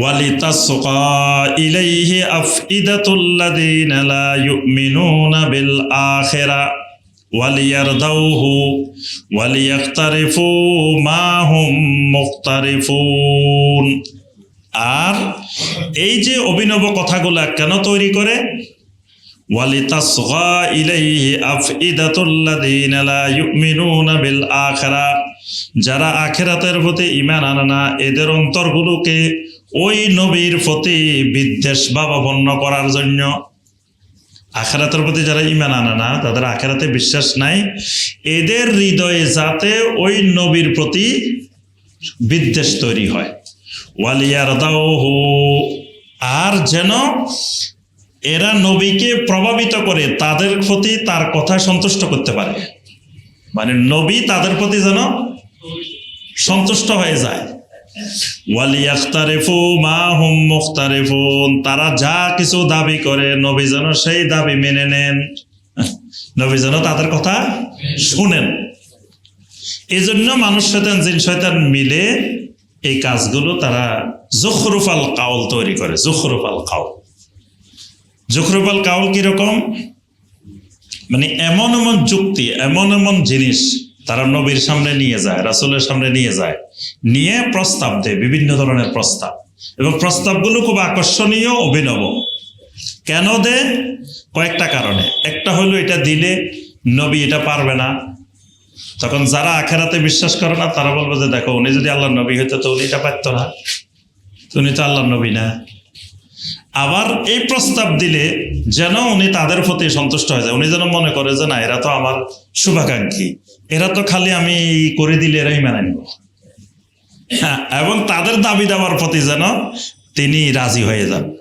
ولتصغى إليه أفئدة الذين لا يؤمنون بالآخرة وليرضوه وليقترفوا ما هم مقترفون আর এই যে অভিনব কথাগুলা কেন তৈরি করে ওয়ালিতাসগা ইলাইহি আফইদাতুল্লাযীনা লা ইউমিনুনা বিল আখিরা যারা আখেরাতের প্রতি ইমান আনে না, এদের অন্তরগুলোকে ওই নবীর প্রতি বিদ্বেষ ভাবাপন্ন করার জন্য আখেরাতের প্রতি যারা ইমান আনে না, তাদের আখেরাতে বিশ্বাস নাই। এদের হৃদয়ে যাতে ওই নবীর প্রতি বিদ্বেষ তৈরি হয়। ওয়ালিয়ার দাওহু আর যেন এরা নবীকে প্রভাবিত করে তাদের প্রতি তার কথা সন্তুষ্ট করতে পারে। মানে নবী তাদের প্রতি যেন সন্তুষ্ট হয়ে যায়। তারা যা কিছু দাবি করে, নবী যেন সেই দাবি মেনে নেন। নবী যেন তাদের কথা শুনেন। এই জন্য মানুষ শয়তান, জিন শয়তান মিলে এই কাজগুলো তারা জখরুফাল কাউল তৈরি করে, জখরুফাল কাউল। জখরুফাল কাউল কীরকম? মানে এমন এমন যুক্তি, এমন এমন জিনিস তারা নবীর সামনে নিয়ে যায়, রাসুলের সামনে নিয়ে যায়, নিয়ে প্রস্তাব দেয়, বিভিন্ন ধরনের প্রস্তাব। এবং প্রস্তাবগুলো খুব আকর্ষণীয়, অভিনব। কেন দে কয়েকটা কারণে। একটা হলো, এটা দিলে নবী এটা পারবে না। তখন যারা আখেরাতে বিশ্বাস করে না, তারা বলবে যে, দেখো, উনি যদি আল্লাহ নবী হইতো, তো উনি এটা পারতো না। উনি তো আল্লাহ নবী না। আবার এই প্রস্তাব দিলে যেন উনি তাদের প্রতি সন্তুষ্ট হয়ে যায়। উনি যেন মনে করে যে, না, এরা তো আমার শুভাকাঙ্ক্ষী। এরা তো খালি আমি করে দিলে এরাই মেনে নিব। হ্যাঁ এবং তাদের দাবি দাবার প্রতি যেন তিনি রাজি হয়ে যান।